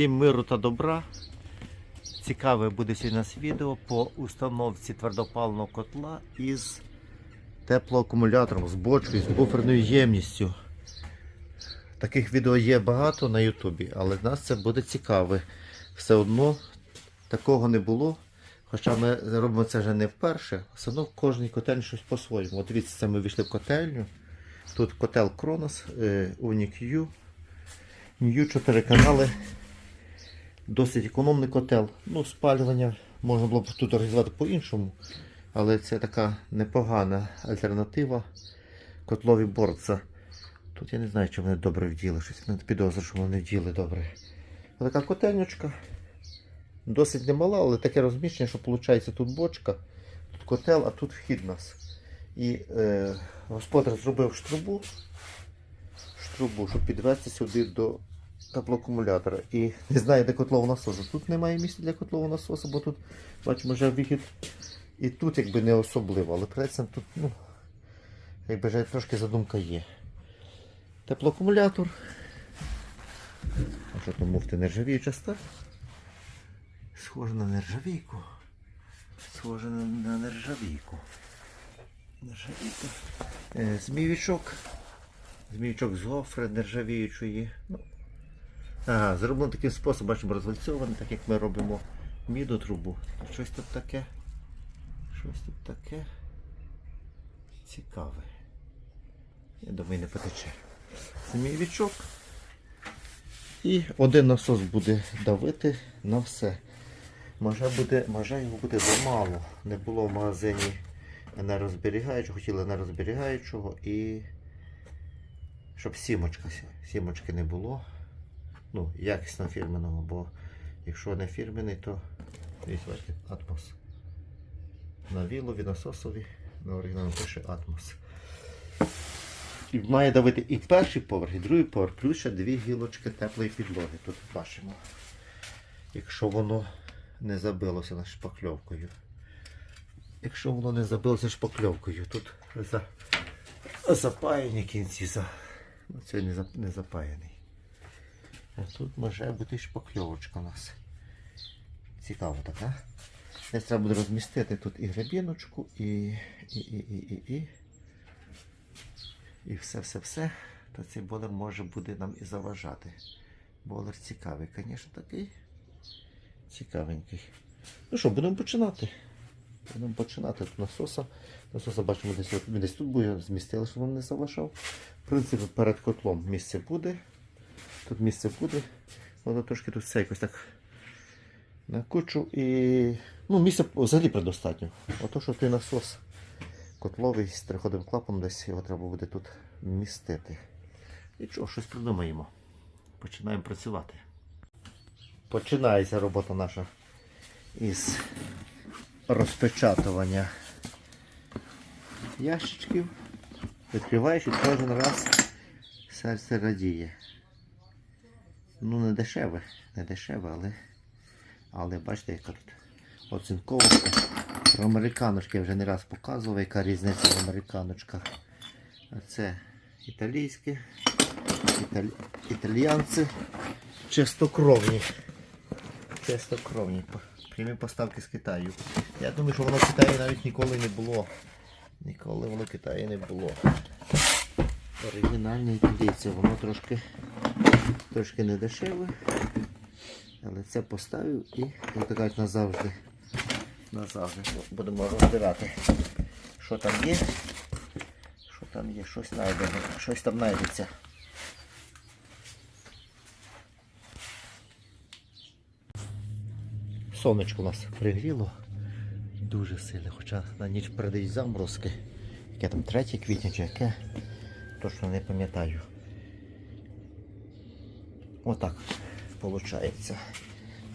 Всім миру та добра. Цікаве буде сьогодні відео по установці твердопаливного котла із теплоакумулятором, з бочкою, з буферною ємністю. Таких відео є багато на Ютубі, але нас це буде цікаве. Все одно такого не було. Хоча ми робимо це вже не вперше, все одно в кожній котельні щось по-своєму. От дивіться, це ми війшли в котельню. Тут котел Кронос, е, Uniq, New 4 канали. Досить економний котел. Ну, спалювання можна було б тут організувати по-іншому, але це така непогана альтернатива котлові борца. Тут я не знаю, чи вони добре вділи. Щось мене підозрюю, що вони вділи добре. Така котельничка. Досить немала, але таке розміщення, що виходить тут бочка, тут котел, а тут вхід нас. І е, господар зробив штрубу, штрубу, щоб підвести сюди до теплоакумулятора. І не знаю, де котлового насосу. Тут немає місця для котлового насосу, бо тут, бачимо, вже вихід. І тут якби не особливо, але при тут, ну, якби вже трошки задумка є. Теплоакумулятор. Що там муфти нержавіюча сталь? Схоже на нержавійку. Схоже на, нержавійку. Нержавійка. Е, змійовичок. Змійовичок з гофри нержавіючої. Ну, ага, зроблено таким способом, бачимо, розвальцьований, так як ми робимо міду трубу. Щось тут таке. Щось тут таке. Цікаве. Я думаю, не потече. Змійовичок. І один насос буде давити на все. Може, буде, може його буде замало. Не було в магазині енергозберігаючого, хотіли енергозберігаючого і щоб сімочка, сімочки не було. Ну, якісно фірменного, бо якщо не фірменний, то бачите, Атмос. На вілові, насосові, на оригіналі пише Атмос. І має давити і перший поверх, і другий поверх, плюс ще дві гілочки теплої підлоги. Тут бачимо. Якщо воно не забилося на шпакльовкою. Якщо воно не забилося шпакльовкою, тут за... запаяні кінці. За... Ну, це не, за... не запаяний. А тут може бути шпакльовочка у нас. Цікаво така. Десь треба буде розмістити тут і гребіночку, і, і, і, і, і, і. І все-все-все, то цей болер може буде нам і заважати. Болер цікавий, звісно, такий. Цікавенький. Ну що, будемо починати. Будемо починати тут насоса. Насоса бачимо, десь, десь тут буде, змістили, щоб він не заважав. В принципі, перед котлом місце буде. Тут місце буде. Воно трошки тут все якось так на кучу і. Ну, місця взагалі предостатньо. Ото, що той насос котловий з триходовим клапаном, десь його треба буде тут містити. І що, щось придумаємо. Починаємо працювати. Починається робота наша із розпечатування ящичків. Відкриваєш і кожен раз серце радіє. Ну, не дешеве, не дешеве, але, але бачите, яка тут оцинковочка. Про американочки я вже не раз показував, яка різниця в американочках. Це італійське, італі... італіянці чистокровні. Чистокровні. Прямі поставки з Китаю. Я думаю, що воно в Китаї навіть ніколи не було. Ніколи воно в Китаї не було. Оригінальне італійце, воно трошки, трошки не дешеве. Але це поставив і, як то кажуть, назавжди назавжди. Будемо розбирати, що там є. Що там є, щось знайдемо, щось там знайдеться. Сонечко у нас пригріло дуже сильно, хоча на ніч передають заморозки. Яке там 3 квітня чи яке, точно не пам'ятаю. Отак виходить.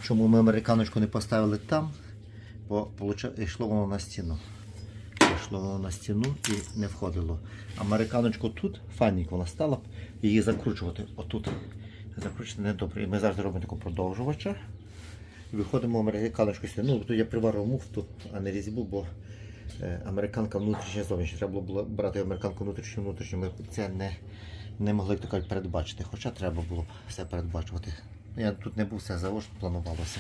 Чому ми американочку не поставили там? бо йшло воно на стіну. Йшло воно на стіну і не входило. Американочку тут, файненько вона стала, її закручувати отут. Закручувати недобре. І ми завжди робимо такого продовжувача. І виходимо американочку сюди. Ну, тут я приварив муфту, а не різьбу, бо е, американка внутрішня зовнішня. Треба було брати американку внутрішню внутрішню. Ми це не, не могли то кажуть, передбачити. Хоча треба було все передбачувати. Я тут не був, все заочно планувалося.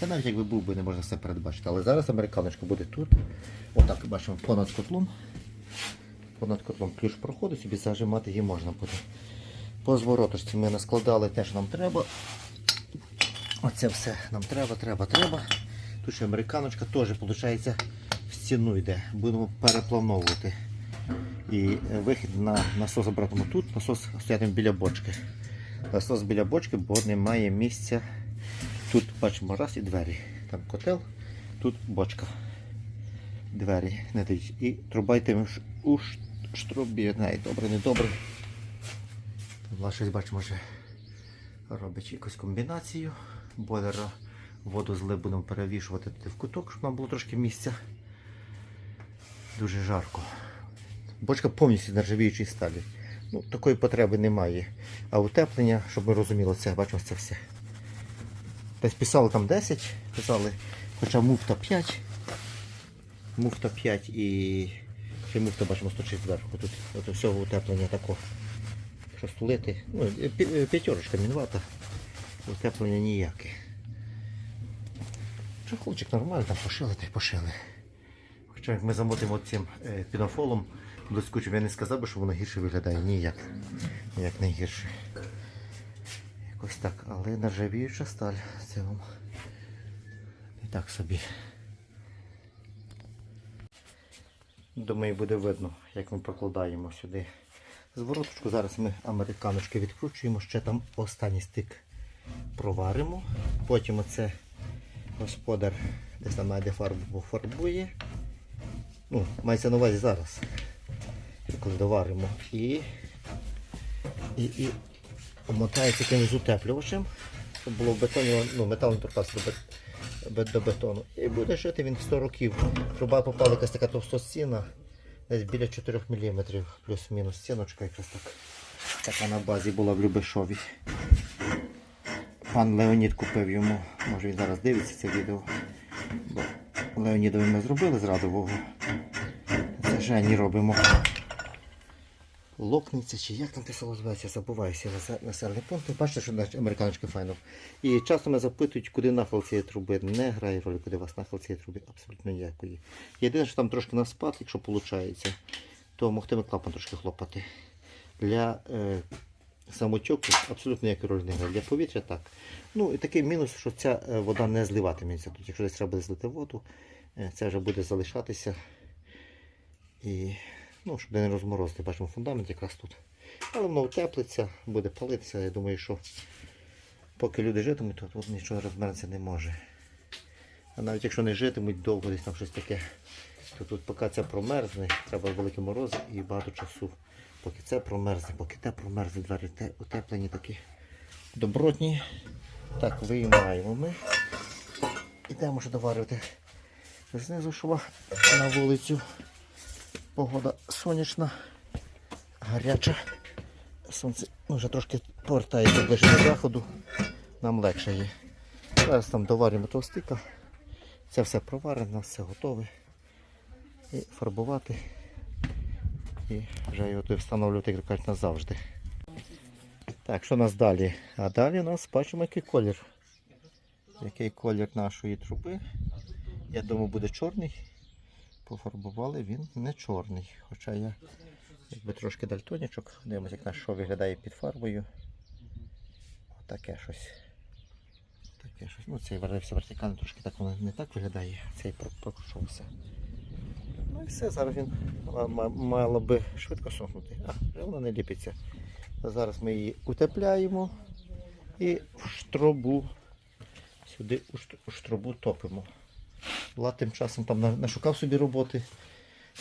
Та навіть якби був би, не можна все передбачити. Але зараз американочка буде тут. Отак бачимо понад котлом. Понад котлом ключ проходить, собі зажимати її можна буде. По звороточці ми наскладали те, що нам треба. Оце все нам треба, треба, треба. Тут ще американочка теж, виходить, в стіну йде. Будемо переплановувати. І е, вихід на насос обратимо тут, насос стоятиме біля бочки. Насос біля бочки, бо немає місця. Тут бачимо раз і двері. Там котел, тут бочка. Двері не дають. І труба йтиме у штрубі. Не, добре, не добре. Там щось бачимо вже робить якусь комбінацію. Бойлера воду зли будемо перевішувати туди в куток, щоб нам було трошки місця. Дуже жарко. Бочка повністю з нержавіючої сталі. Ну, такої потреби немає. А утеплення, щоб ми розуміли, це бачимо це все. Десь писали там 10, писали, хоча муфта 5. Муфта 5 і ще муфта бачимо 106 зверху. Тут от всього утеплення такого. Що стулити. Ну, е, п'ятерочка мінвата. Утеплення ніяке. Чохолчик нормально, там пошили та й пошили. Хоча як ми замотимо цим е, пінофолом блискучим, я не сказав би, що воно гірше виглядає. Ніяк. Ніяк не гірше. Якось так, але нержавіюча сталь. Це вам і так собі. Думаю, буде видно, як ми прокладаємо сюди звороточку. Зараз ми американочки відкручуємо, ще там останній стик проваримо. Потім оце господар десь там найде фарбу фарбує. Ну, мається на увазі зараз. Коли доваримо. І, і, і обмотається якимось утеплювачем, щоб було в бетоні, ну, метал не торкався до, до бетону. І буде жити він 100 років. Труба попала якась така товстостіна, десь біля 4 мм, плюс-мінус стіночка якраз так. Така на базі була в Любешові. Пан Леонід купив йому, може він зараз дивиться це відео. Бо Леонідові ми зробили з радового. Це Жені робимо. Локниця чи як там те село зветься, забуваюся насе- населений пункт. Бачите, що наші американочки файно. І часто мене запитують, куди нахил цієї труби. Не грає ролі, куди у вас нахил цієї труби. Абсолютно ніякої. Єдине, що там трошки на спад, якщо виходить, то могтиме клапан трошки хлопати. Для е, самотьоку абсолютно ніякої ролі не грає. Для повітря так. Ну і такий мінус, що ця е, вода не зливатиметься. Тут, якщо десь треба буде злити воду, е, це вже буде залишатися. І ну, щоб не розморозити, бачимо фундамент якраз тут. Але воно утеплиться, буде палитися. Я думаю, що поки люди житимуть, то тут нічого розмерзся не може. А навіть якщо не житимуть довго, десь там щось таке, то тут поки це промерзне, треба великі морози і багато часу. Поки це промерзне, поки те промерзне, двері те утеплені такі добротні. Так, виймаємо ми. Ідемо вже доварювати знизу шва на вулицю. Погода сонячна, гаряча. Сонце ну, вже трошки повертається ближче до заходу. Нам легше є. Зараз там доварюємо товстика. Це все проварено, все готове. І фарбувати. І вже його тут встановлювати, як кажуть, назавжди. Так, що у нас далі? А далі у нас бачимо, який колір. Який колір нашої труби. Я думаю, буде чорний. Пофарбували він не чорний. Хоча я якби трошки дальтонічок. Дивимося, як наш шов виглядає під фарбою. Отаке щось. Таке щось. Ну, цей варився вертикально, трошки так воно не так виглядає. Цей про- прокрушувався. Ну і все, зараз він ма- ма- мало би швидко сохнути. А, воно не ліпиться. Зараз ми її утепляємо і в штробу сюди у штробу топимо. Влад тим часом там нашукав собі роботи.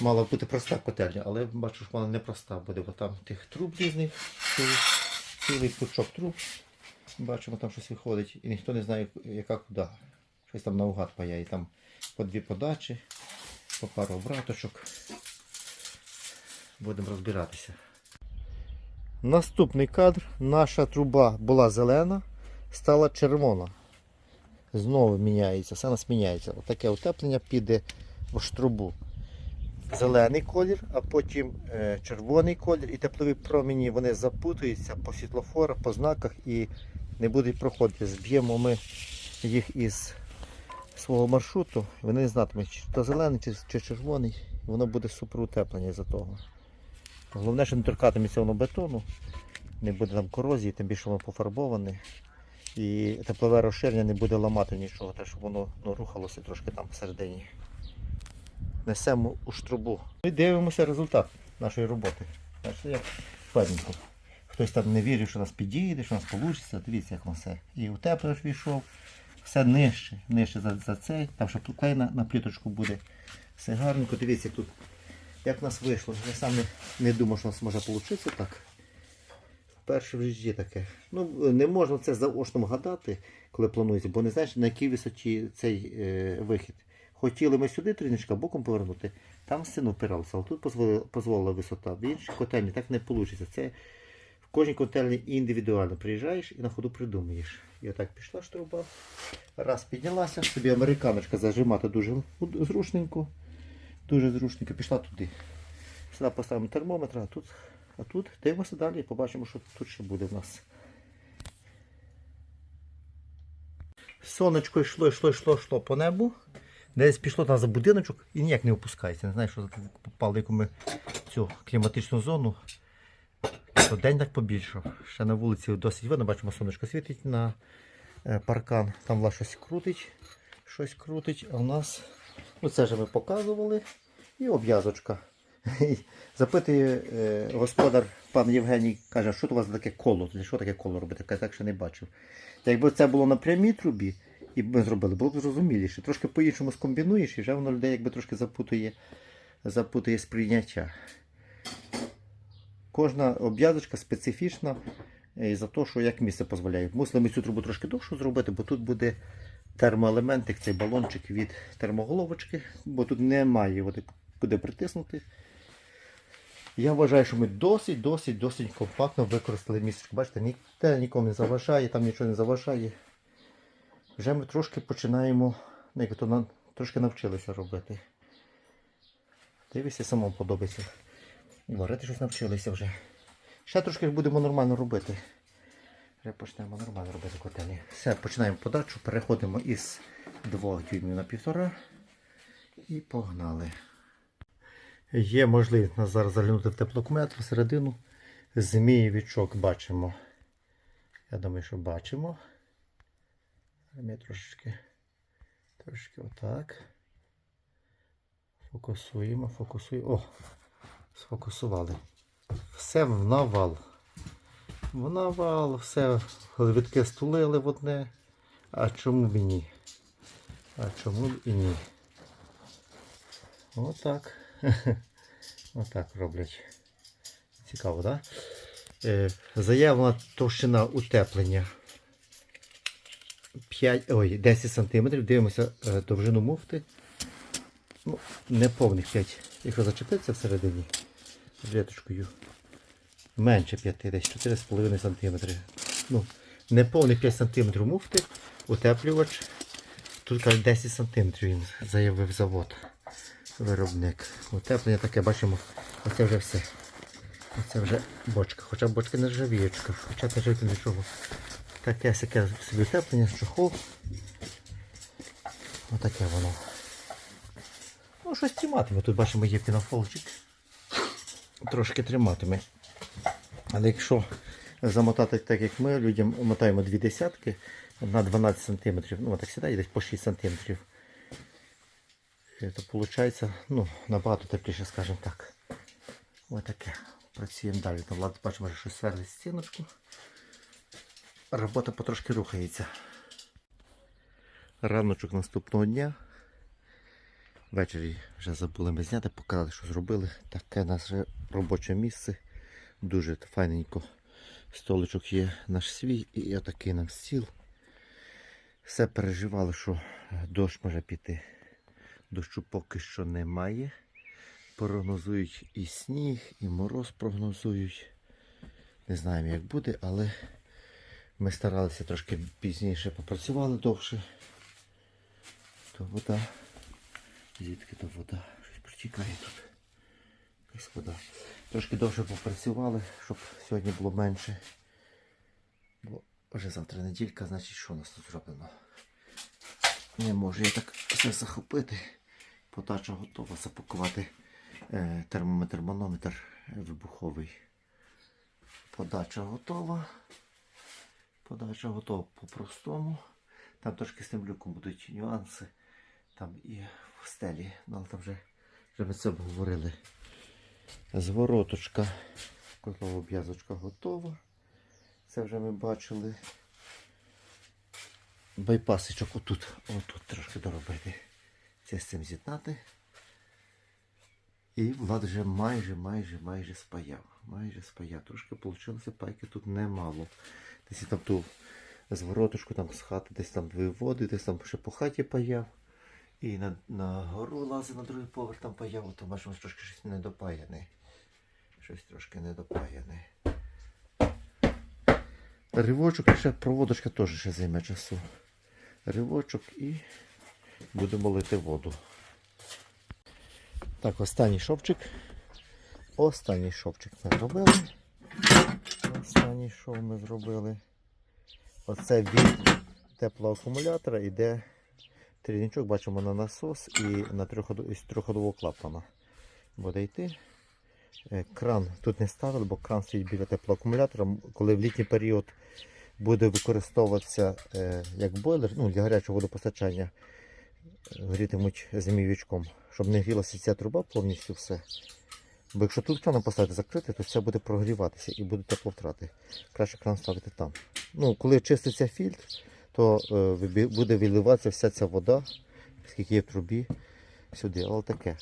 Мала бути проста котельня, але бачу, що вона не проста буде, бо там тих труб різних, цілий, цілий пучок труб. Бачимо, там щось виходить, і ніхто не знає, яка куди. Щось там наугад паяє. Там по дві подачі, по пару обраточок. Будемо розбиратися. Наступний кадр. Наша труба була зелена, стала червона знову міняється, все нас міняється. Отаке утеплення піде в штрубу. Зелений колір, а потім е, червоний колір і теплові промені вони запутуються по світлофорах, по знаках і не будуть проходити. Зб'ємо ми їх із свого маршруту. Вони не знатимуть, чи то зелений, чи, чи червоний. Воно буде супер утеплення за того. Головне, що не торкатиметься воно бетону, не буде там корозії, тим більше воно пофарбоване. І теплове розширення не буде ламати нічого, так щоб воно ну, рухалося трошки там всередині. Несемо у штрубу. І дивимося результат нашої роботи. Бачите, як впевненько. Хтось там не вірив, що нас підійде, що нас вийде. Дивіться, як воно все. І утеплювач війшов, все нижче, нижче за, за цей. Там ще клей на, на пліточку буде. Все гарненько. Дивіться тут, як в нас вийшло. Я сам не, не думав, що у нас може вийти так. Перше в житті таке. Ну, не можна це заочно гадати, коли планується, бо не знаєш, на якій висоті цей е, вихід. Хотіли ми сюди тріночка боком повернути, там стіну впиралося, але тут дозволила, висота. В іншій котельні так не вийде. Кожній котельні індивідуально приїжджаєш і на ходу придумуєш. І отак пішла штруба. Раз піднялася, собі американочка зажимати дуже зручненько. Дуже зручненько. Пішла туди. Сюди поставимо термометр, а тут, а тут дивимося далі і побачимо, що тут ще буде в нас. Сонечко йшло, йшло, йшло, йшло по небу. Десь пішло там за будиночок і ніяк не опускається. Не знаю, що попали яку ми цю кліматичну зону. То день так побільшав. Ще на вулиці досить видно, бачимо, сонечко світить на е, паркан. Там влад щось крутить. Щось крутить. А у нас, ну це вже ми показували. І обв'язочка. Запитує е, господар, пан Євгеній, каже, що у вас таке коло? Що таке коло робити? Каже, так ще не бачив. Якби це було на прямій трубі, і ми зробили, було б зрозуміліше. Трошки по-іншому скомбінуєш, і вже воно людей якби трошки запутує, запутує сприйняття. Кожна обв'язочка специфічна е, за те, що як місце дозволяє. Мусили ми цю трубу трошки довшу зробити, бо тут буде термоелементик, цей балончик від термоголовочки, бо тут немає води, куди притиснути. Я вважаю, що ми досить, досить, компактно використали місце. Бачите, ніде нікому не заважає, там нічого не заважає. Вже ми трошки починаємо, ну, як то трошки навчилися робити. Дивіться, самому подобається. І варити щось навчилися вже. Ще трошки будемо нормально робити. Вже почнемо нормально робити котельні. Все, починаємо подачу, переходимо із 2 дюймів на півтора. І погнали. Є можливість нас зараз заглянути в теплокметр всередину. Змієвічок бачимо. Я думаю, що бачимо. Ми трошечки, трошки отак. Фокусуємо, фокусуємо. О! Сфокусували. Все в навал. В навал, все витки стулили в одне. А чому б і ні? А чому б і ні? Отак. Отак роблять. Цікаво, так? Да? Е, заявлена товщина утеплення 5, ой, 10 см. Дивимося е, довжину муфти. Ну, не повних 5. Якщо зачепитися всередині жилеточкою. Менше 5, десь 4,5 см. Ну, не повних 5 см муфти, утеплювач. Тут каже 10 см він заявив завод. Виробник. Утеплення таке, бачимо, оце вже все. Оце вже бочка. Хоча бочка не ржавіючка, хоча не жити нічого. Таке сяке собі утеплення, чохол. Отаке воно. Ну, щось триматиме. Тут бачимо є пінофолчик. Трошки триматиме. Але якщо замотати так, як ми, людям мотаємо дві десятки на 12 см, ну так сідає десь по 6 см. То виходить, ну, набагато тепліше, скажімо так. Ось таке. Працюємо далі. Там Влад бачимо, що сверлить стіночку. Робота потрошки рухається. Раночок наступного дня. Ввечері вже забули ми зняти, показати, що зробили. Таке наше робоче місце. Дуже файненько. Столичок є наш свій і отакий нам стіл. Все переживали, що дощ може піти. Дощу поки що немає. Прогнозують і сніг, і мороз прогнозують. Не знаємо, як буде, але ми старалися трошки пізніше попрацювали довше. То вода. Звідки то вода? Щось протікає тут. Якась вода. Трошки довше попрацювали, щоб сьогодні було менше. Бо Вже завтра неділька, значить що у нас тут зроблено? Не можу я так все захопити. Подача готова запакувати е, термометр, манометр вибуховий. Подача готова. Подача готова по-простому. Там трошки з тим люком будуть нюанси. Там і в стелі. Ну, але там вже, вже ми це обговорили. Звороточка. Котлова обв'язочка готова. Це вже ми бачили. Байпасичок отут. Отут трошки доробити. Це з цим з'єднати. І Влад вже майже, майже, майже спаяв. Майже спаяв. Трошки вийшло, пайки тут немало. Десь там ту звороточку там з хати, десь там виводить, десь там ще по хаті паяв. І на, на гору лазив на другий поверх там паяв, то бачимо, трошки щось недопаяне. Щось трошки недопаяне. Ривочок і ще проводочка теж ще займе часу. Ривочок і будемо лити воду. Так, останній шовчик. Останній шовчик ми зробили. Останній шов ми зробили. Оце від теплого акумулятора йде трійничок, бачимо на насос і на трьохходового клапана буде йти. Е, Кран тут не ставили, бо кран стоїть біля теплого акумулятора. М, Коли в літній період буде використовуватися е, як бойлер, ну, для гарячого водопостачання, е, грітимуть зимівічком, щоб не грілася ця труба повністю все. Бо якщо тут кран поставити закрити, то все буде прогріватися і буде тепловтрати. Краще кран ставити там. Ну, коли чиститься фільтр, то е, буде виливатися вся ця вода, скільки є в трубі, сюди. Але таке.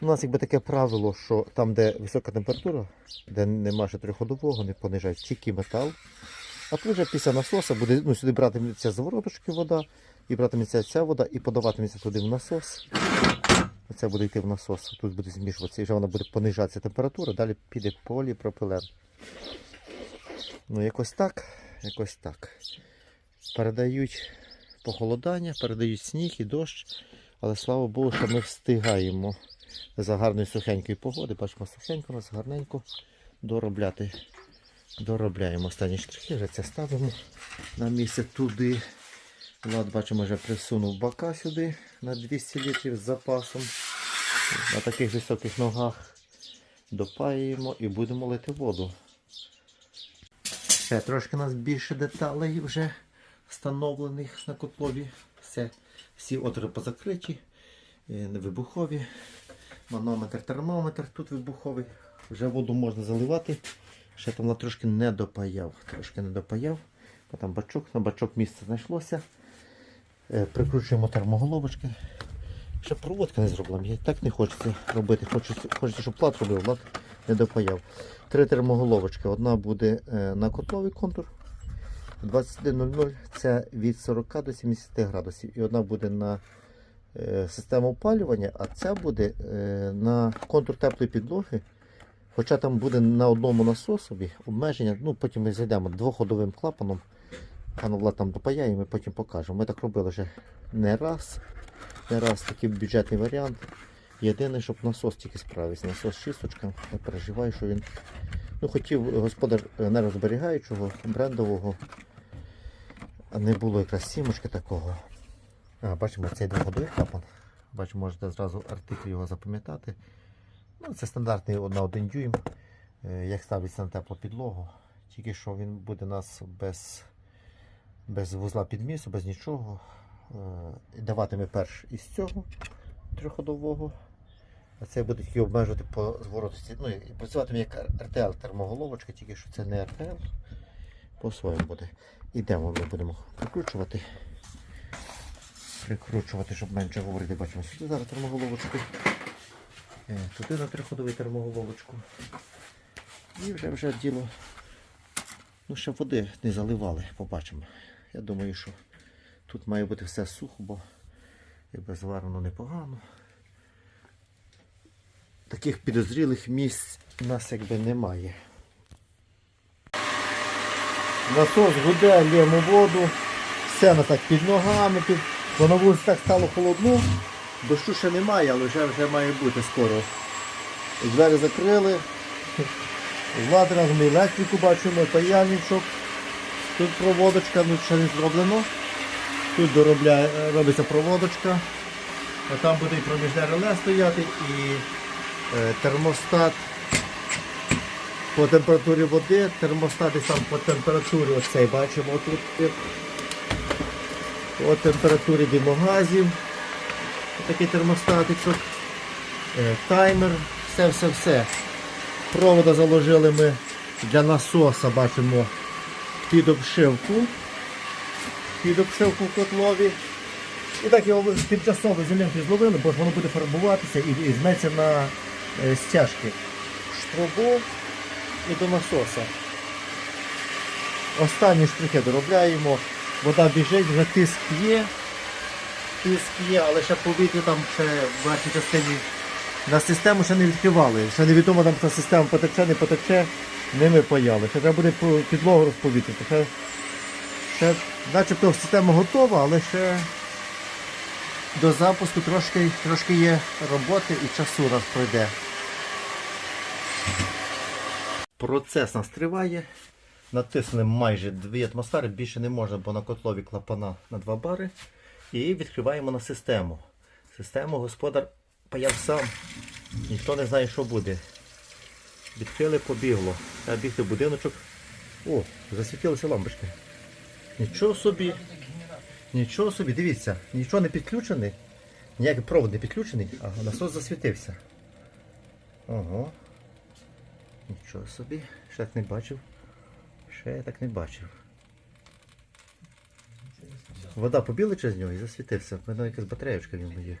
У нас якби таке правило, що там, де висока температура, де нема ще триходового, не понижають тільки метал. А тут вже після насоса буде ну, сюди братиметься з вороточки вода, і братиметься ця вода, і подаватиметься туди в насос. Оце буде йти в насос, тут буде змішуватися, і вже вона буде понижатися температура, далі піде поліпропилен. Ну, якось так, якось так. Передають похолодання, передають сніг і дощ, але слава Богу, що ми встигаємо за гарної сухенької погоди. Бачимо сухенько, нас гарненько доробляти. Доробляємо останні штрихи, вже це ставимо на місце туди. Влад, бачимо, вже присунув бока сюди на 200 літрів з запасом. На таких високих ногах допаємо і будемо лити воду. Ще трошки у нас більше деталей вже встановлених на котлові. Все, всі отвори позакриті, е, вибухові. Манометр, термометр тут вибуховий. Вже воду можна заливати. Ще там трошки не допаяв. Трошки не допаяв. Там бачок, на бачок місце знайшлося. Е, Прикручуємо термоголовочки. Ще проводка не зроблена. Мені так не хочеться робити. Хочеться, хочеться щоб плат робив, плат не допаяв. Три термоголовочки. Одна буде е, на котловий контур. 21.00 це від 40 до 70 градусів. І одна буде на е, систему опалювання, а ця буде е, на контур теплої підлоги. Хоча там буде на одному насосові обмеження, ну потім ми зайдемо двоходовим клапаном. Пану Влад там допаяє, і ми потім покажемо. Ми так робили вже не раз. Не раз такий бюджетний варіант. Єдине, щоб насос тільки справився. Насос шісточка. Не переживаю, що він. Ну, хотів господар енергозберігаючого, брендового. Не було якраз сімочки такого. А, бачимо, цей двогодовий клапан. Бачимо, можете зразу артикль його запам'ятати. Ну, це стандартний на 1 дюйм. Е, Як ставиться на теплу підлогу. Тільки що він буде у нас без, без вузла підмісу, без нічого. Е, Даватиме перш із цього трьохходового. А це буде тільки обмежувати по зворотості. Ну, працюватиме як РТЛ термоголовочка, тільки що це не РТЛ. По-своєму буде. Ідемо, ми будемо прикручувати. Прикручувати, щоб менше говорити. Бачимо сюди зараз термоголовочку. Е, Туди на триходовий термоголовочку. І вже вже діло. Ну, ще води не заливали, побачимо. Я думаю, що тут має бути все сухо, бо якби зварено непогано. Таких підозрілих місць у нас якби немає. Насос гуде, лємо воду, все на так під ногами, під... бо на так стало холодно. Дощу ще немає, але вже, вже має бути скоро. Двері закрили. Влад разом електрику бачимо, паяльничок. Тут проводочка, ну ще не зроблено. Тут доробляє, робиться проводочка. А там буде і проміжне реле стояти, і е, термостат по температурі води, термостат десь там по температурі оцей бачимо тут. По температурі димогазів. Такий термостатичок. Е, Таймер, все-все-все. Провода заложили ми для насоса, бачимо, під обшивку. Під обшивку в котлові. І так його тимчасово ізолентою зловили, бо ж воно буде фарбуватися і, і зметься на е, стяжки. Штрубу і до насоса. Останні штрихи доробляємо. Вода біжить, вже тиск є. Тиск є, але ще повітря там ще в вашій частині на систему ще не відкривали. Ще невідомо там та система потече, не потече, не ми паяли. Ще треба буде підлогу розповітрити. Ще, ще начебто система готова, але ще до запуску трошки, трошки є роботи і часу нас пройде. Процес нас триває. Натиснули майже 2 атмосфери, більше не можна, бо на котлові клапана на 2 бари. І відкриваємо на систему. Систему господар паяв сам. Ніхто не знає, що буде. Відкрили, побігло. Треба бігти в будиночок. О, засвітилися лампочки. Нічого собі. Нічого собі, дивіться, нічого не підключений. Ніякий провод не підключений, а насос засвітився. Ого. Нічого собі. Ще так не бачив. Ще я так не бачив. Вода побіла через нього і засвітився. У мене якась батареєчка в ньому є.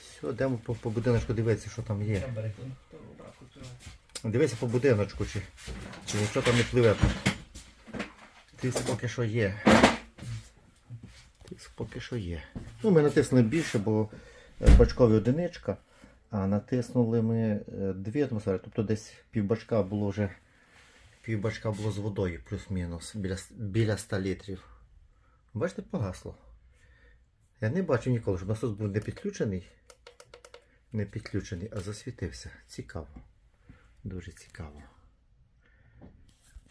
Все, йдемо по, по будиночку дивитися, що там є. Дивися по будиночку, чи, чи нічого там не пливе. Тиск поки що є. Тиск поки що є. Ну, ми натиснули більше, бо е, бачкові одиничка, а натиснули ми е, дві атмосфери, тобто десь півбачка було вже півбачка було з водою, плюс-мінус, біля, біля 100 літрів. Бачите, погасло. Я не бачив ніколи, щоб насос був не підключений. Не підключений, а засвітився. Цікаво. Дуже цікаво.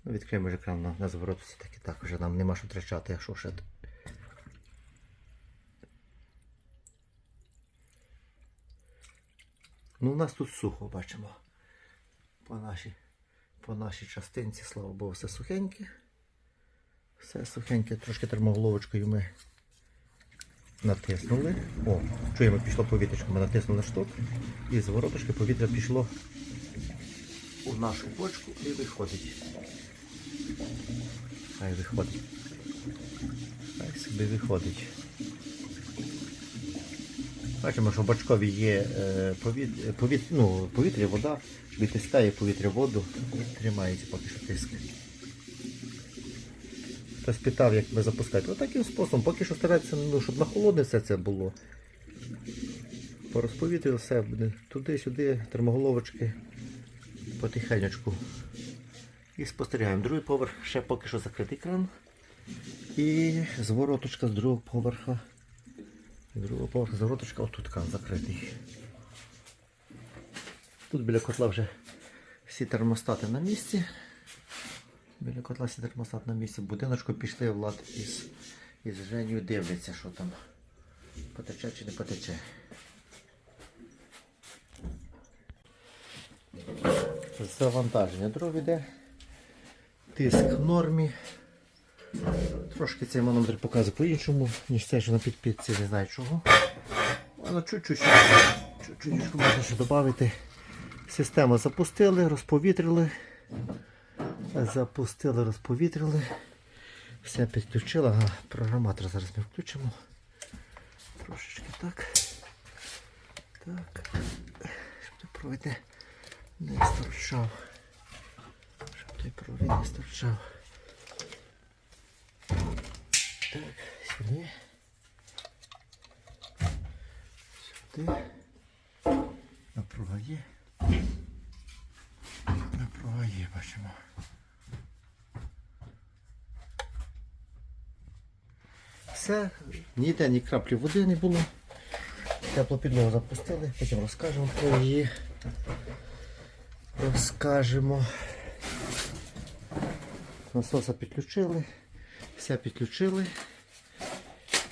Ну, відкриємо вже екран на, на зворот все-таки так, вже нам нема що втрачати, а що ще. Ну, у нас тут сухо, бачимо. По нашій, по нашій частинці, слава Богу, все сухеньке. Все сухеньке, трошки термоголовочкою ми натиснули. О, чуємо, пішло повітрячко, ми натиснули шток. І з вороточки повітря пішло у нашу бочку і виходить. Хай виходить. Хай собі виходить. Бачимо, що в бачкові є е, повітря, повітря, ну, повітря, вода, відтискає повітря воду, і тримається поки що тиск. Хтось питав, як ми запускати. Отаким способом, поки що старатися, ну, щоб на холодне все це було. Порозповітрював все, буде туди-сюди, термоголовочки, потихенечку. І спостерігаємо. Другий поверх ще поки що закритий кран. І звороточка з другого поверха. З другого поверха звороточка, отут кран закритий. Тут біля котла вже всі термостати на місці. Біля котла всі термостат на місці. Будиночку пішли Влад із, із Женю дивляться, що там потече чи не потече. Завантаження дров іде. Тиск в нормі. Трошки цей манометр показує по-іншому, ніж це, що на підпітці, не знаю чого. Але чуть-чуть можна ще додати. Систему запустили, розповітрили. Запустили, розповітрили. Все підключили. Ага, програматор зараз ми включимо. Трошечки так. Так. Щоб той провід не сторчав. Щоб той провід не сторчав. Так, сюди. Сюди. Напруга є. Напруга є, бачимо. Все, ніде ні краплі води не було. Теплу підлогу запустили, потім розкажемо про її. Розкажемо. насоса підключили, все підключили.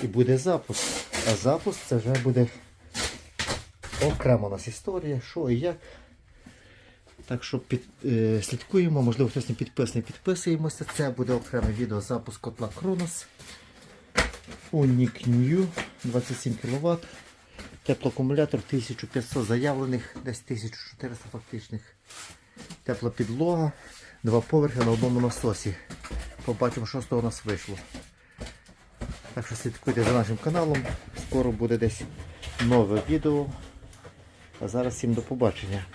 І буде запуск. А запуск це вже буде окрема у нас історія, що і як. Так що під, е, слідкуємо, можливо, хтось не підписаний, підписуємося. Це буде окреме відео запуск котла Кронос. Unique New 27 кВт. Теплоакумулятор 1500 заявлених, десь 1400 фактичних. Тепла підлога, два поверхи на одному насосі. Побачимо, що з того у нас вийшло. Так що слідкуйте за нашим каналом. Скоро буде десь нове відео. А зараз всім до побачення.